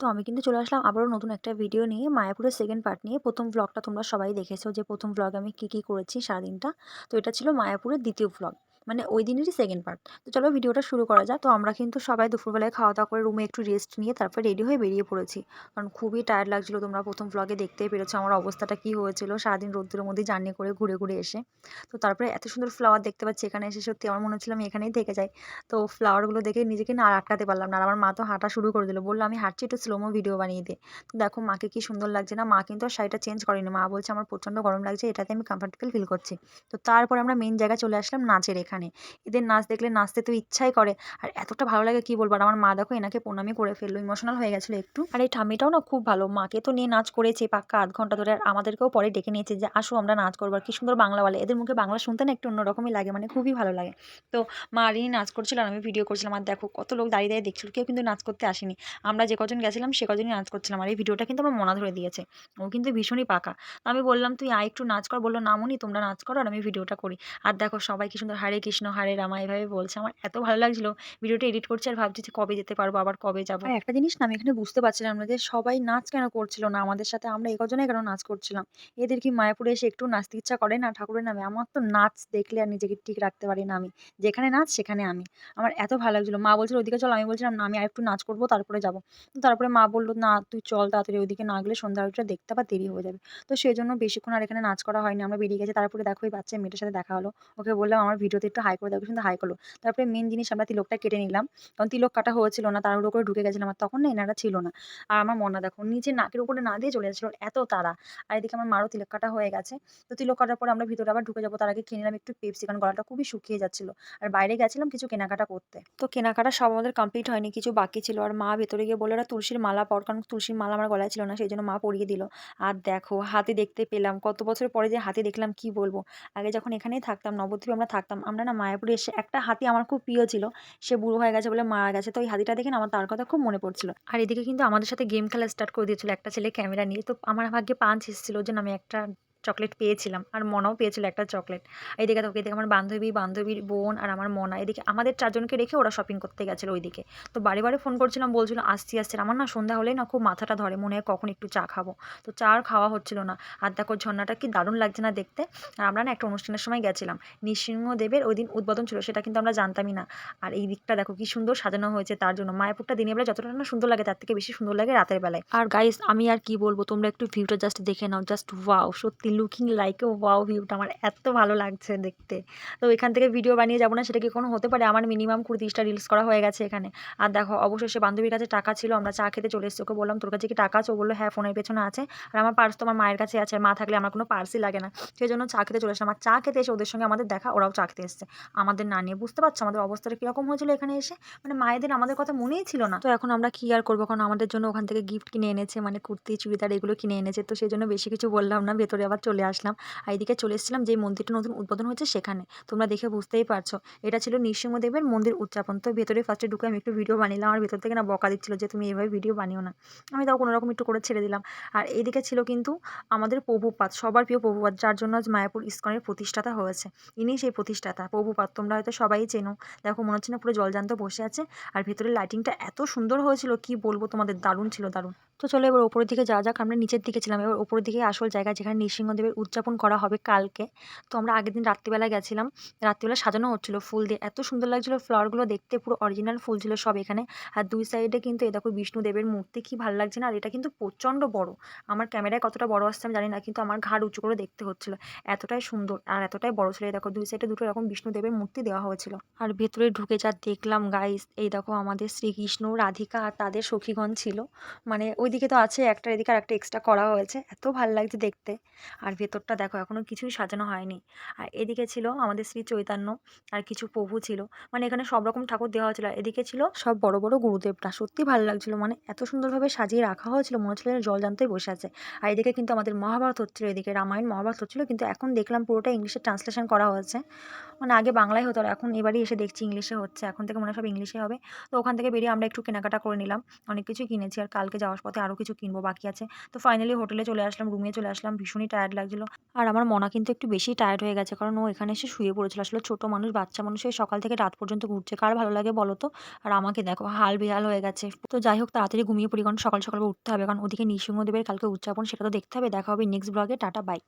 তো আমি কিন্তু চলে আসলাম আবারও নতুন একটা ভিডিও নিয়ে, মায়াপুরের সেকেন্ড পার্ট নিয়ে। প্রথম ব্লগটা তোমরা সবাই দেখেছ যে প্রথম ব্লগ আমি কি কি করেছি সারাদিনটা। তো এটা ছিল মায়াপুরের দ্বিতীয় ব্লগ মানে ওই দিনেরই সেকেন্ড পার্ট তো চলো ভিডিওটা শুরু করা যাক। তো আমরা কিন্তু সবাই দুপুরবেলায় খাওয়া দাওয়া করে রুমে একটু রেস্ট নিয়ে তারপর রেডি হয়ে বেরিয়ে পড়েছি। কারণ খুবই টায়ার্ড লাগছিল। তোমরা প্রথম ব্লগে দেখতেই পেরেছ আমার অবস্থাটা কী হয়েছিল। সারাদিন রোদ্দুরের মধ্যে জার্নি করে, ঘুরে ঘুরে এসে। তো তারপরে এত সুন্দর ফ্লাওয়ার দেখতে পাচ্ছি এখানে এসে। সত্যি আমার মনে হচ্ছিল আমি এখানেই থেকে যাই। তো ফ্লাওয়ারগুলো দেখে নিজেকে না আটকাতে পারলাম না। আর আমার মা তো হাঁটা শুরু করে দিল। বলল, আমি হাঁটছি, একটু স্লোমো ভিডিও বানিয়ে দে। তো দেখো, মাকে কি সুন্দর লাগছে না? মা কিন্তু আর শাড়িটা চেঞ্জ করেনি। মা বলছে, আমার প্রচণ্ড গরম লাগছে। এটাতে আমি কমফর্টেবল ফিল করছি। তো তারপরে আমরা মেন জায়গায় চলে আসলাম নাচের এখানে। এদের নাচ দেখলে নাচতে তো ইচ্ছাই করে। আর এতটা ভালো লাগে কি বলব? আর আমার মা দেখো এনাকে প্রণামই করে ফেলল ইমোশনাল হয়ে গেছিল একটু। আর এই ঠাম্মিটাও না খুব ভালো। মাকে তো নিয়ে নাচ করেছে পাক্কা আধ ঘণ্টা ধরে। আর আমাদেরকেও পরে ডেকে নিয়েছে যে, আসো আমরা নাচ করব। আর কি সুন্দর বাংলা বলে। এদের মুখে বাংলা শুনতে না একটু অন্যরকমই লাগে মানে খুবই ভালো লাগে। তো মা আর নাচ করছিল আর আমি ভিডিও করছিলাম। আর দেখো কত লোক দাঁড়িয়ে দাঁড়িয়ে দেখছিল। কেউ কিন্তু নাচ করতে আসেনি। আমরা যে কজন গেছিলাম সে কজনই নাচ করছিলাম। আর এই ভিডিওটা কিন্তু আমার মনা ধরে দিয়েছে। ও কিন্তু ভীষণই পাকা। তো আমি বললাম, তুই আয় একটু নাচ কর। বলল, না মনি, তোমরা নাচ করো আর আমি ভিডিওটা করি। আর দেখো সবাই কি সুন্দর হরে কৃষ্ণ হরে রামা এভাবে বলছে। আমার এত ভালো লাগছিল। ভিডিওটা এডিট করছি আর ভাবছি যে কবে যেতে পারব, আবার কবে যাব। একটা জিনিস না আমি এখানে বুঝতে পারছিলাম না যে সবাই নাচ কেন করছিল না? আমাদের সাথে আমরা এই কজনে কেন নাচ করছিলাম? এদের কি মায়াপুরে এসে একটু নাচতে ইচ্ছা করে না? ঠাকুরের নামে আমার তো নাচ দেখলে আর নিজেকে ঠিক রাখতে পারি না আমি। যেখানে নাচ, সেখানে আমি। আমার এত ভালো লাগছিল। মা বলছিল ওদিকে চল। আমি বলছিলাম, না, আমি আর একটু নাচ করব, তারপরে যাব। তো তারপরে মা বলল, না, তুই চল তাড়াতাড়ি ওইদিকে না গেলে সন্ধ্যা আরতিটা দেখতে আবার দেরি হয়ে যাবে। তো সেই জন্য বেশিক্ষণ আর এখানে নাচ করা হয়নি। আমরা বেরিয়ে গেছি। তারপরে দেখো ওই বাচ্চা মেয়েটার সাথে দেখা হলো। ওকে বললাম, আমার ভিডিওতে একটু হাই করে দেখো কিন্তু হাই করল। তারপরে মেন জিনিস আমরা তিলকটা কেটে নিলাম। কারণ তিলক কাটা হয়েছিল না তার করে ঢুকে গেছিলাম, আর তখন না এনারা ছিল না। আর আমার মনা দেখো নিচে নাকের উপরে না দিয়ে চলে যাচ্ছিল এত তারা আর এদিকে আমার মারও তিলক কাটা হয়ে গেছে। তো তিলক কাটার পরে আমরা ভিতরে আবার ঢুকে যাব। তার আগে কিনে নিলাম একটু পেপসি কারণ গলাটা খুবই শুকিয়ে যাচ্ছিল। আর বাইরে গেছিলাম কিছু কেনাকাটা করতে। তো কেনাকাটা সব আমাদের কমপ্লিট হয়নি, কিছু বাকি ছিল। আর মা ভেতরে গিয়ে বলল তুলসীর মালা পর কারণ তুলসীর মালা আমার গলায় ছিল না, সেই জন্য মা পরিয়ে দিল। আর দেখো, হাতি দেখতে পেলাম। কত বছর পরে যে হাতি দেখলাম, কি বলব? আগে যখন এখানেই থাকতাম, নবদ্বীপে আমরা থাকতাম, আমরা না মায়াপুরে এসে একটা হাতি আমার খুব প্রিয় ছিল। সে বুড়ো হয়ে গেছে বলে মারা গেছে। তো ওই হাতিটা দেখে আমার তার কথা খুব মনে পড়ছিল। আর এদিকে কিন্তু আমাদের সাথে গেম খেলা স্টার্ট করে দিয়েছিল একটা ছেলে ক্যামেরা নিয়ে। তো আমার ভাগ্যে পাঞ্চ এসেছিল যে আমি একটা চকলেট পেয়েছিলাম, আর মনাও পেয়েছিল একটা চকলেট এদিকে তোকে এদিকে আমার বান্ধবী, বান্ধবীর বোন আর আমার মনা। এদিকে আমাদের চারজনকে রেখে ওরা শপিং করতে গেছিল ওইদিকে। তো বারে বারে ফোন করছিলাম, বলছিল, আসছি, আসছে। আমার না সন্ধ্যা হলেই না খুব মাথাটা ধরে, মনে হয় কখন একটু চা খাব। তো চা আর খাওয়া হচ্ছিল না। আর দেখো, ঝর্ণাটা কি দারুণ লাগছে না দেখতে। আর আমরা না একটা অনুষ্ঠানের সময় গেছিলাম। নৃসিংহদেবের ওই দিন উদ্বোধন ছিল, সেটা কিন্তু আমরা জানতামই না। আর এই দিকটা দেখো, কি সুন্দর সাজানো হয়েছে তার জন্য। মায়াপুরটা দিনের বেলা যতটা না সুন্দর লাগে, তার থেকে বেশি সুন্দর লাগে রাতের বেলায়। আর গাইস আমি আর কি বলব, তোমরা একটু ভিউটা জাস্ট দেখে নাও। জাস্ট ওয়াও সত্যি লুকিং লাইক ওয়াও ভিউটা আমার এত ভালো লাগছে দেখতে। তো এখান থেকে ভিডিও বানিয়ে যাব না, সেটা কি কোনো হতে পারে? আমার মিনিমাম কুড়ি তিরিশটা রিলস করা হয়ে গেছে এখানে। আর দেখো, অবশেষে বান্ধবীর কাছে টাকা ছিল, আমরা চা খেতে চলে এসেছি। ওকে বললাম, তোর কাছে কি টাকা আছে? ও বলল হ্যাঁ ফোনের পেছনে আছে। আর আমার পার্স তো আমার মায়ের কাছে আছে। মা থাকলে আমার কোনো পার্সই লাগে না। সেই জন্য চা খেতে চলে এসেছিলাম আমার চা খেতে এসে ওদের সঙ্গে আমাদের দেখা, ওরাও চা খেতে এসছে। আমাদের না নিয়ে বুঝতে পারছ, আমাদের অবস্থাটা কীরকম হয়েছিল এখানে এসে? মানে মায়েদের আমাদের কথা মনেই ছিল না। তো এখন আমরা কী আর করব? কারণ আমাদের জন্য ওখান থেকে গিফট কিনে এনেছে মানে কুর্তি, চুড়িদার এগুলো কিনে এনেছে। তো সেই জন্য বেশি কিছু বললাম না, ভেতরে আবার চলে আসলাম। আর এদিকে চলে এসেছিলাম যে মন্দিরটা নতুন উদ্বোধন হয়েছে সেখানে। তোমরা দেখে বুঝতেই পারছ। এটা ছিল নৃসিংহদেবের মন্দির উদযাপন। তো ভেতরে ফার্স্টে ঢুকে আমি একটু ভিডিও বানিলাম আর ভেতর থেকে না বকা দিচ্ছিল যে তুমি এইভাবে ভিডিও বানিও না। আমি তাও কোনোরকম একটু করে ছেড়ে দিলাম। আর এইদিকে ছিল কিন্তু আমাদের প্রভুপাত, সবার প্রিয় প্রভুপাত, যার জন্য আজ মায়াপুর ইস্কনের প্রতিষ্ঠাতা হয়েছে। ইনি সেই প্রতিষ্ঠাতা। প্রভুপাত, তোমরা হয়তো সবাই চেনো। দেখো মনে হচ্ছে না পুরো জলজান্ত বসে আছে। আর ভেতরে লাইটিংটা এত সুন্দর হয়েছিল, কি বলব তোমাদের? দারুণ ছিল, দারুণ। তো চলো এবার ওপরের দিকে যাওয়া যাক, আমরা নিচের দিকে ছিলাম। এবার ওপরের দিকে আসল জায়গা যেখানে নৃসিংহদেবের উদযাপন করা হবে কালকে। তো আমরা আগের দিন রাত্রিবেলা গেছিলাম। রাত্রিবেলা সাজানো হচ্ছিল ফুল দিয়ে। এত সুন্দর লাগছিল ফ্লাওয়ারগুলো দেখতে, পুরো অরিজিনাল ফুল ছিল সব এখানে। আর দুই সাইডে কিন্তু এ দেখো বিষ্ণুদেবের মূর্তি, কি ভালো লাগছে না? আর এটা কিন্তু প্রচণ্ড বড়। আমার ক্যামেরায় কতটা বড় আসছে আমি জানি না, কিন্তু আমার ঘাড় উঁচু করে দেখতে হচ্ছিল। এতটাই সুন্দর আর এতটাই বড় ছিল। এই দেখো দুই সাইডে দুটো এরকম বিষ্ণুদেবের মূর্তি দেওয়া হয়েছিল। আর ভেতরে ঢুকে যা দেখলাম গাইস এই দেখো আমাদের শ্রীকৃষ্ণ, রাধিকা আর তাদের সখীগণ ছিল। মানে ওইদিকে তো আছে একটা এদিকে আর একটা এক্সট্রা করা হয়েছে। এত ভালো লাগছে দেখতে। আর ভেতরটা দেখো এখনও কিছুই সাজানো হয়নি। আর এদিকে ছিল আমাদের শ্রী চৈতন্য, আর কিছু প্রভু ছিল। মানে এখানে সব রকম ঠাকুর দেওয়া হয়েছিল। এদিকে ছিল সব বড় বড় গুরুদেবটা সত্যি ভালো লাগছিল। মানে এত সুন্দরভাবে সাজিয়ে রাখা হয়েছিল। মনে হচ্ছিল জল জানতেই বসে আছে। আর এদিকে কিন্তু আমাদের মহাভারত হচ্ছিল, এদিকে রামায়ণ মহাভারত হচ্ছিল। কিন্তু এখন দেখলাম পুরোটা ইংলিশে ট্রান্সলেশন করা হয়েছে। মানে আগে বাংলায় হতো এখন এবারই এসে দেখছি ইংলিশে হচ্ছে, এখন থেকে মনে হয় সব ইংলিশে হবে। তো ওখান থেকে বেরিয়ে আমরা একটু কেনাকাটা করে নিলাম, অনেক কিছুই কিনেছি আর কালকে যাওয়ার পথে আরও কিছু কিনবো বাকি আছে। তো ফাইনালি হোটেলে চলে আসলাম রুমে চলে আসলাম, ভীষণই টায়ার্ড লাগছিল। আর আমার মনা কিন্তু একটু বেশি টায়ার্ড হয়ে গেছে, কারণ ও এখানে এসে শুয়ে পড়েছিল। আসলে ছোটো মানুষ, বাচ্চা মানুষ এই সকাল থেকে রাত পর্যন্ত ঘুরছে, কার ভালো লাগে বলো তো? আর আমাকে দেখো, হাল বেহাল হয়ে গেছে। তো যাই হোক, তাড়াতাড়ি ঘুমিয়ে পড়ি, কারণ সকাল সকাল উঠতে হবে, কারণ ওদিকে নৃসিংহদেবের কালকে উদযাপন, সেটা তো দেখতে হবে। দেখা হবে নেক্সট ব্লগে টাটা বাই